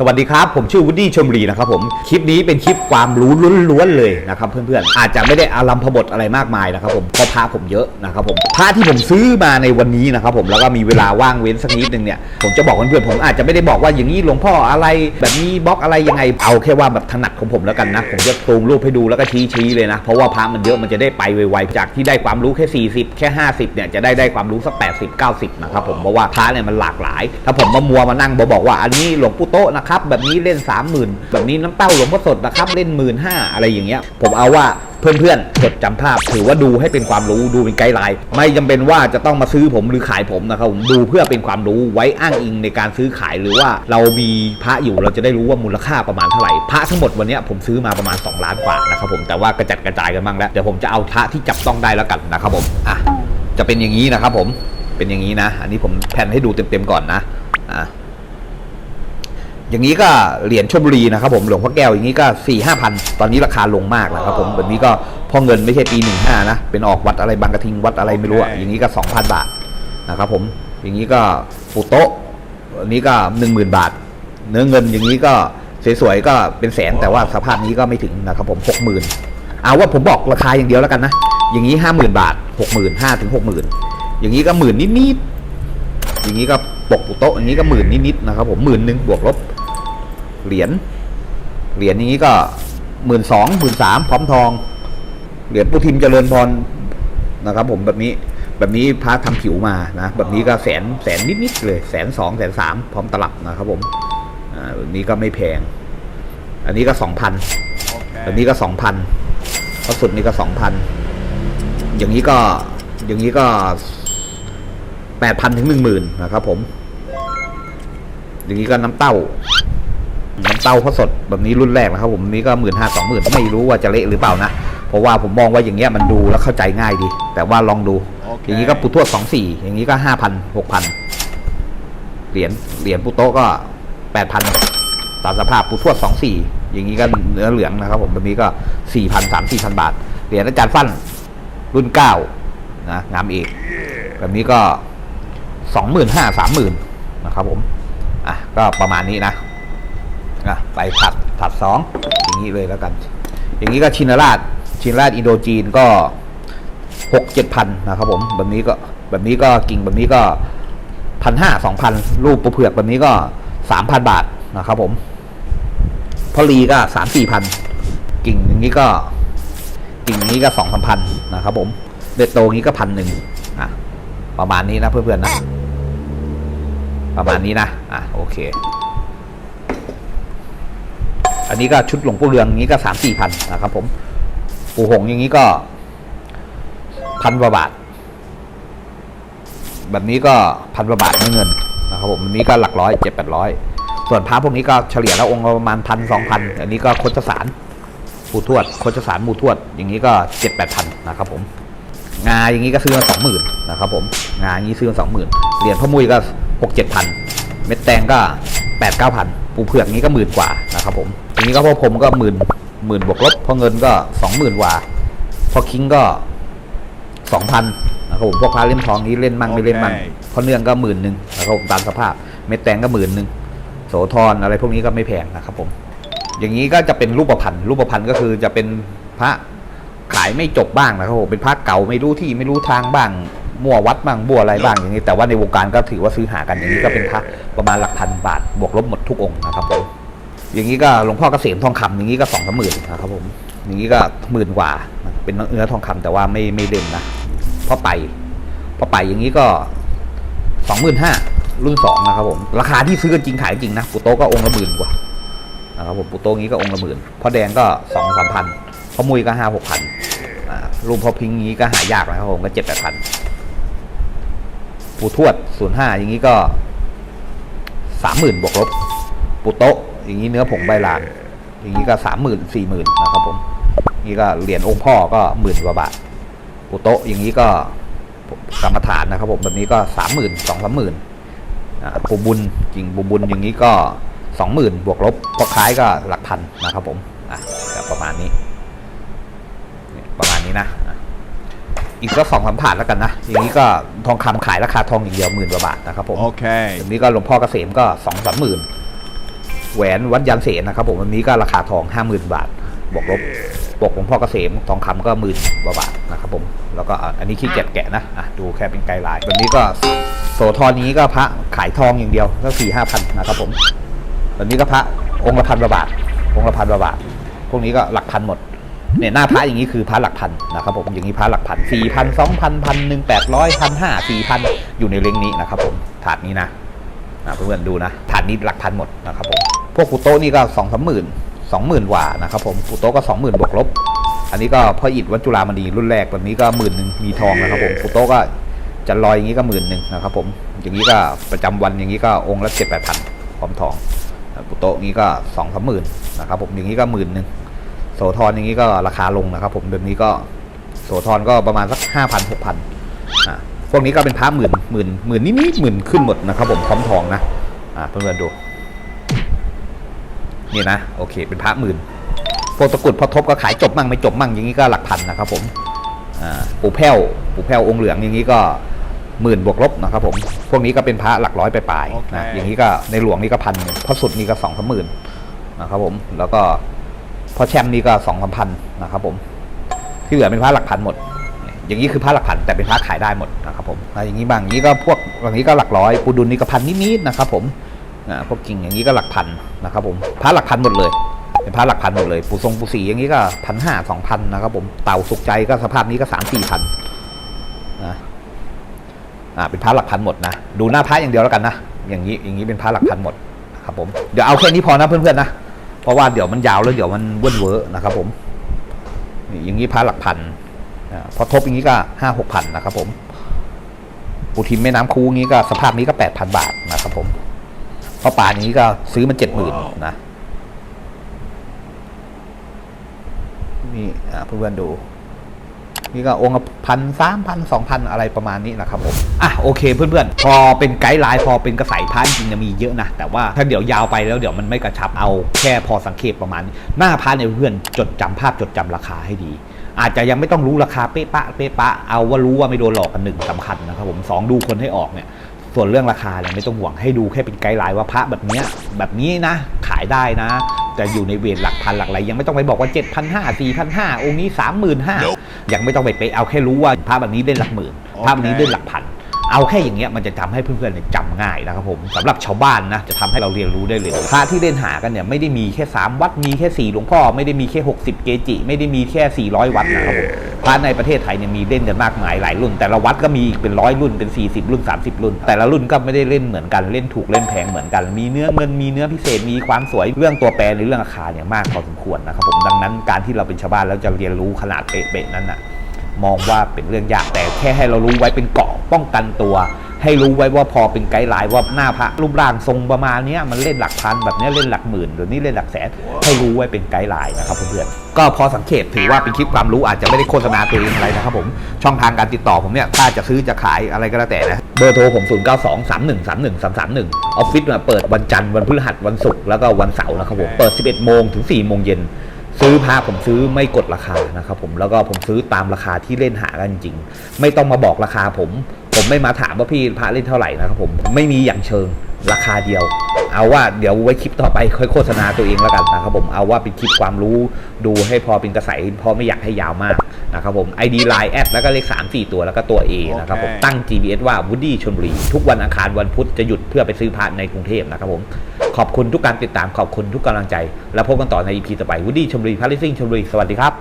สวัสดีครับ ผมชื่อวูดดี้ชมรีนะครับผมคลิปนี้เป็นคลิปความรู้ล้วนๆเลยนะครับเพื่อนๆอาจจะไม่ได้อารัมพบทอะไรมากมายนะครับผมเพราะพระผมเยอะนะครับผมพระที่ผมซื้อมาในวันนี้นะครับผมแล้วก็มีเวลาว่างเว้นสักนิดนึงเนี่ยผมจะบอกเพื่อนๆผมอาจจะไม่ได้บอกว่าอย่างนี้หลวงพ่ออะไร แบบนี้บล็อกอะไรยังไงเอาแค่ว่าแบบถนัดของผมแล้วกันนะผมจะซูมรูปให้ดูแล้วก็ชี้ๆเลยนะเพราะว่าพระมันเยอะมันจะได้ไปไวๆจากที่ได้ความรู้แค่ 40 แค่ 50เนี่ยจะได้ได้ความรู้สัก 80 90นะครับผมเพราะว่าพระเนี่ยมันหลากหลาย ถ้าผมมามัวมานั่งบอกว่าอันนี้หลวงปู่โตนะครับแบบนี้เล่น 30,000 แบบนี้น้ำเต้าหลวงพ่อสดนะครับเล่น1 5ื่นอะไรอย่างเงี้ย ผมเอาว่าเพื่อนๆจดจำภาพ ถือว่าดูให้เป็นความรู้ดูเป็นไกด์ไลน์ไม่จำเป็นว่าจะต้องมาซื้อผมหรือขายผมนะครับผมดูเพื่อเป็นความรู้ไว้อ้างอิงในการซื้อขายหรือว่าเรามีพระอยู่เราจะได้รู้ว่ามูลค่าประมาณเท่าไหร่พระทั้งหมดวันนี้ผมซื้อมาประมาณ 2 ล้านกว่านะครับผมแต่ว่ากระจัดกระจายกันบ้างแล้วเดี๋ยวผมจะเอาพระที่จับต้องได้แล้วกันนะครับผมอะจะเป็นอย่างนี้นะครับผมเป็นอย่างนี้นะ อันนี้ผมแผ่นให้ดูเต็มๆก่อนนะอะ อย่างนี้ก็เหรียญชลบุรีนะครับผมหลวงพ่อแก้วอย่างนี้ก็สี่ห้าพันตอนนี้ราคาลงมากแล้วครับผมแบบนี้ก็พ่อเงินไม่ใช่ปีหนึ่งห้านะเป็นออกวัดอะไรบางกระทิงวัดอะไรไม่รู้อะอย่างนี้ก็สองพันบาทนะครับผมอย่างนี้ก็ปูโต๊ะอันนี้ก็หนึ่งหมื่นบาท เนื้อเงินอย่างนี้ก็สวยๆก็เป็นแสนแต่ว่าสภาพนี้ก็ไม่ถึงนะครับผมหกหมื่นเอาว่าผมบอกราคาอย่างเดียวแล้วกันนะอย่างนี้ห้าหมื่นบาทหกหมื่นห้าถึงหกหมื่นอย่างนี้ก็หมื่นนิดๆอย่างนี้ก็ปกปูโต๊ะอย่างนี้ก็หมื่นนิดๆนะครับผมหมื่นหนึ่งบวกลบ เหรียญเหรียญอย่างนี้ก็หมื่นสองหมื่นสามพร้อมทอง เหรียญปุทิมเจริญพรนะครับ ผมแบบนี้แบบนี้พระทำผิวมานะแบบนี้ก็แสนแสนนิดๆเลยแสนสองแสนสามพร้อมตลับนะครับผมอ่าแบบนี้ก็ไม่แพง อันนี้ก็สองพันแบบนี้ก็สองพันพระสุดนี้ก็สองพันอย่างนี้ก็อย่างนี้ก็แปดพันถึงหนึ่งหมื่นนะครับผม อย่างนี้ก็น้ำเต้า น้ำเต้าเขาสดแบบนี้รุ่นแรกนะครับผมนี่ก็หมื่นห้าสองหมื่นไม่รู้ว่าจะเละหรือเปล่านะเพราะว่าผมมองว่าอย่างเงี้ยมันดูแล้วเข้าใจง่ายดี แต่ว่าลองดูโอเคอย่างนี้ก็ปุทวดสองสี่อย่างนี้ก็ห้าพันหกพันเหรียญเหรียญปุโตะก็แปดพันตามสภาพปุทวดสองสี่อย่างนี้ก็เนื้อเหลืองนะครับผมแบบนี้ก็สี่พันสามสี่พันบาทเหรียญอาจารย์ฟั่นรุ่นเก้านะงามเอกแบบนี้ก็สองหมื่นห้าสามหมื่นนะครับผมอะก็ประมาณนี้นะะไปผัดผัดสองอย่างนี้เลยแล้วกัน อย่างนี้ก็ชินราชชินราชอินโดจีนก็หกเจ็ดพันนะครับผมแบบนี้ก็แบบนี้ก็กิ่งแบบนี้ก็พันห้าสองพันรูปปูเผือกแบบนี้ก็สามพันบาทนะครับผมพอลีก็สามสี่พันกิ่งอย่างนี้ก็กิ่งอย่างนี้ก็สองสามพันนะครับผมเด็ดโตนี้ก็พันหนึ่งอะประมาณนี้นะเพื่อนๆนะ ประมาณนี้นะ อะ โอเค อันนี้ก็ชุดหลวงปู่เรืองอย่างนี้ก็สามสี่พันนะครับ ผมปู่หงอย่างนี้ก็พันกว่าบาท แบบนี้ก็พันกว่าบาทไม่เงินนะครับผมอันนี้ก็หลักร้อยเจ็ดแปดร้อยส่วนพระพวกนี้ก็เฉลี่ยแล้วองค์ประมาณพันสองพันอันนี้ก็โคชสารปูทวดโคชสารมูทวด อย่างนี้ก็เจ็ดแปดพันนะครับผมงาอย่างนี้ก็ซื้อมาสองหมื่นนะครับผมงาอย่างนี้ซื้อมาสองหมื่นเหรียญพ่อมุยก็หกเจ็ดพันเม็ดแตงก็แปดเก้าพันปูเผือกนี้ก็หมื่นกว่านะครับผม อันนี้ก็พ่อผมก็หมื่นหมื่นบวกลบพ่อเงินก็สองหมื่นกว่าพ่อคิงก็สองพันนะครับผมพวกพระเล่มทองนี้เล่นมั่งไม่เล่นมั่งโอเคพ่อเนื่องก็หมื่นหนึ่งนะครับผมตามสภาพ เม็ดแตงก็หมื่นหนึ่งโสธรอะไรพวกนี้ก็ไม่แพงนะครับผม อย่างนี้ก็จะเป็นรูปพันธ์รูปพันธ์ก็คือจะเป็นพระขายไม่จบบ้างนะครับผมเป็นพระเก่าไม่รู้ที่ไม่รู้ทางบ้างมั่ววัดบ้างบัวอะไรบ้างอย่างนี้ แต่ว่าในวงการก็ถือว่าซื้อหากันอย่างนี้ก็เป็นพระประมาณหลักพันบาทบวกลบหมดทุกองค์นะครับผม อย่างนี้ก็หลวงพ่อเกษมทองคำอย่างนี้ก็สองสามหมื่นนะครับผมอย่างนี้ก็หมื่นกว่า เป็นเนื้อทองคำแต่ว่าไม่ไม่เด่นนะพอไปพอไปอย่างนี้ก็สองหมื่นห้ารุ่นสองนะครับผมราคาที่ซื้อกันจริงขายจริงนะปุโตก็องค์ละหมื่นกว่านะครับผมปูโตงี้ก็องค์ละหมื่นพ่อแดงก็สองสามพันพ่อมุยก็ห้าหกพันรูปพ่อพิงงี้ก็หายากนะครับผมก็เจ็ดแปดพันปูทวดศูนย์ห้าอย่างนี้ก็สามหมื่นบวกลบปูโตะ อย่างนี้เนื้อผงใบลาน อย่างนี้ก็สามหมื่นสี่หมื่นนะครับผมนี่ก็เหรียญองค์พ่อก็หมื่นกว่าบาทปูโต๊ะอย่างนี้ก็กรรมฐานนะครับผมแบบนี้ก็สามหมื่นสองสามหมื่นอ่าปูบุญจริงปูบุญอย่างนี้ก็สองหมื่นบวกลบพอคล้ายก็หลักพันนะครับผมอะก็ประมาณนี้นี่ประมาณนี้นะอะอีกก็สองสามผ่านแล้วกันนะ อย่างนี้ก็ทองคำขายราคาทองอย่างเดียวหมื่นกว่าบาทนะครับผมโอเคอย่างนี้ก็หลวงพ่อเกษมก็สองสามหมื่น แหวนวัดยันเสนนะครับผมวันนี้ก็ราคาทอง 50,000 บาทบวกลบบวกหลวงพ่อเกษมทองคำก็หมื่นกว่าบาทนะครับผมแล้วก็อันนี้ขี้เกียจแกะนะอะดูแค่เป็นไกด์ไลน์วันนี้ก็โสธรนี้ก็พระขายทองอย่างเดียวก็สี่ห้าพันนะครับผมวันนี้ก็พระองค์ละพันกว่าบาทองค์ละพันกว่าบาทพวกนี้ก็หลักพันหมดเนี่ยหน้าพระอย่างนี้คือพระหลักพันนะครับผมอย่างนี้พระหลักพันสี่พันสองพันพันหนึ่งแปดร้อยพันห้าสี่พันอยู่ในเลงนี้นะครับผมถาดนี้นะเพื่อนๆดูนะฐานนี้หลักพันหมดนะครับผม วกปูโต้นี่ก็สองสามหมื่นสองหมื่นกว่านะครับผมปูโต้ก็สองหมื่นบวกลบ อันนี้ก็พ่ออิฐวัจุฬามณีรุ่นแรกแบบนี้ก็หมื่นหนึ่งมีทองนะครับผมปูโต้ก็จะลอยอย่างนี้ก็หมื่นหนึ่งนะครับผมอย่างนี้ก็ประจำวันอย่างนี้ก็องค์ละเจ็ดแปดพันพร้อมทองปูโต้นี้ก็สองสามหมื่นนะครับผมอย่างนี้ก็หมื่นหนึ่งโสธรอย่างนี้ก็ราคาลงนะครับผมแบบนี้ก็โสธรก็ประมาณสักห้าพันหกพันอ่าพวกนี้ก็เป็นพระหมื่นหมื่นหมื่นนิดๆหมื่นขึ้นหมดนะครับผมพร้อมทองนะ อ่าเพื่อนๆดู นี่นะโอเค เป็นพระหมื่นพวกตะกรุดพอทบก็ขายจบมั่งไม่จบมั่งอย่างนี้ก็หลักพันนะครับผมอ่าปูแพ้วปูแพ้วองค์เหลืองอย่างนี้ก็หมื่นบวกลบนะครับผม พวกนี้ก็เป็นพระหลักร้อยไปปลายๆนะอย่างนี้ก็ในหลวงนี่ก็พันหนึ่งพระสุดนี่ก็สองสามหมื่นนะครับผมแล้วก็พอแชมป์นี่ก็สองสามพันนะครับผมที่เหลือเป็นพระหลักพันหมด อย่างนี้คือพระหลักพันแต่เป็นพระขายได้หมดนะครับผมอ่าอย่างนี้บางอย่างนี้ก็พวกอย่างนี้ก็หลักร้อยปูดุลนี่ก็พันนิดๆนะครับผมอ่า พวกกิ่งอย่างนี้ก็หลักพันนะครับผมพระหลักพันหมดเลย เป็นพระหลักพันหมดเลยปูทรงปูสีอย่างนี้ก็พันห้าสองพันนะครับผมเต่าสุขใจก็สภาพนี้ก็สามสี่พันนะอ่าเป็นพระหลักพันหมดนะดูหน้าพระอย่างเดียวแล้วกันนะอย่างนี้อย่างนี้เป็นพระหลักพันหมดครับผมเดี๋ยวเอาแค่นี้พอนะเพื่อนๆนะเพราะว่าเดี๋ยวมันยาวแล้วเดี๋ยวมันเว้นเวอนะครับผมอย่างนี้พระหลักพันอ่าพอทบอย่างนี้ก็ห้าหกพันนะครับผมปูทิมแม่น้ำคูอย่างนี้ก็สภาพนี้ก็แปดพันบาทนะครับผม เพราะป่านี้ก็ซื้อมาเจ็ดหมื่นนะนี่อ่าเพื่อนๆดู นี่ก็องค์พันสามพันสองพันอะไรประมาณนี้นะครับผมอะโอเคเพื่อนๆ พอเป็นไกด์ไลน์พอเป็นกระสายพันจริงๆมีเยอะนะ แต่ว่าถ้าเดี๋ยวยาวไปแล้วเดี๋ยวมันไม่กระชับเอาแค่พอสังเกตประมาณนี้หน้าพันเนี่ยเพื่อนจดจำภาพจดจำราคาให้ดีอาจจะยังไม่ต้องรู้ราคาเป๊ะปะเป๊ะปะเอาว่ารู้ว่าไม่โดนหลอกกันหนึ่งสำคัญนะครับผมสองดูคนให้ออกเนี่ย ส่วนเรื่องราคาเนี่ยไม่ต้องห่วงให้ดูแค่เป็นไกด์ไลน์ว่าพระแบบเนี้ยแบบนี้นะ ขายได้นะ แต่อยู่ในเวทหลักพันหลักอะไรยังไม่ต้องไปบอกว่า 7 5 0 0 4 5 0 0องค์นี้ 35,000 ยังไม่ต้องไปเป๊ะเอาแค่รู้ว่าพระแบบนี้เล่นหลักหมื่นพระแบบนี้เล่นหลักพัน เอาแค่อย่างเงี้ยมันจะทำให้เพื่อนๆเนี่ยจำง่ายนะครับผมสำหรับชาวบ้านนะจะทำให้เราเรียนรู้ได้เลยพระที่เล่นหากันเนี่ยไม่ได้มีแค่ 3 วัดมีแค่4หลวงพ่อไม่ได้มีแค่ 60 เกจิ ไม่ได้มีแค่ 400 วัดนะครับผมพระในประเทศไทยเนี่ยมีเล่นกันมากมายหลายรุ่น แต่ละวัดก็มีอีกเป็นร้อยรุ่นเป็น 40 รุ่น 30 รุ่น แต่ละรุ่นก็ไม่ได้เล่นเหมือนกันเล่นถูกเล่นแพงเหมือนกัน มีเนื้อเงินมีเนื้อพิเศษมีความสวยเรื่องตัวแปรในเรื่องราคาเนี่ยมากพอสมควรนะครับผมดังนั้นการที่เราเป็นชาวบ้านแล้วจะเรียนรู้ขนาดเป๊ะๆนั้นน่ะ มองว่าเป็นเรื่องยากแต่แค่ให้เรารู้ไว้เป็นเกราะป้องกันตัว ให้รู้ไว้ว่าพอเป็นไกด์ไลน์ว่าหน้าพระรูปร่างทรงประมาณนี้มันเล่นหลักพันแบบนี้เล่นหลักหมื่นหรือนี่เล่นหลักแสนให้รู้ไว้เป็นไกด์ไลน์นะครับเพื่อนๆก็พอสังเกตถือว่าเป็นคลิปความรู้อาจจะไม่ได้โฆษณาตัวเองอะไรนะครับผมช่องทางการติดต่อผมเนี่ยถ้าจะซื้อจะขายอะไรก็แล้วแต่นะเบอร์โทรผม 0 9 2 3 1 3 1 3 3 1ออฟฟิศเนี่ยเปิดวันจันทร์วันพฤหัสวันศุกร์แล้วก็วันเสาร์นะครับผมเปิด 11 โมงถึง 4 โมงเย็น ซื้อพาผมซื้อไม่กดราคานะครับผมแล้วก็ผมซื้อตามราคาที่เล่นหากันจริง ไม่ต้องมาบอกราคาผม ผมไม่มาถามว่าพี่พระเล่นเท่าไหร่นะครับผมไม่มีอย่างเชิง ราคาเดียว เอาว่าเดี๋ยวไว้คลิปต่อไปค่อยโฆษณาตัวเองแล้วกันนะครับผมเอาว่าเป็นคลิปความรู้ดูให้พอเป็นกระแสเพราะไม่อยากให้ยาวมากนะครับผม ID Line แอดแล้วก็เลข3 4 ตัวแล้วก็ตัว A นะครับผมตั้ง GPS ว่า Woody ชลบุรี ทุกวันอังคารวันพุธจะหยุดเพื่อไปซื้อพระในกรุงเทพนะครับผมขอบคุณทุกการติดตามขอบคุณทุกกำลังใจ แล้วพบกันต่อใน EP ต่อไปวูดดี้ชมบุรีพาริซิ่งชมบุรีสวัสดีครับ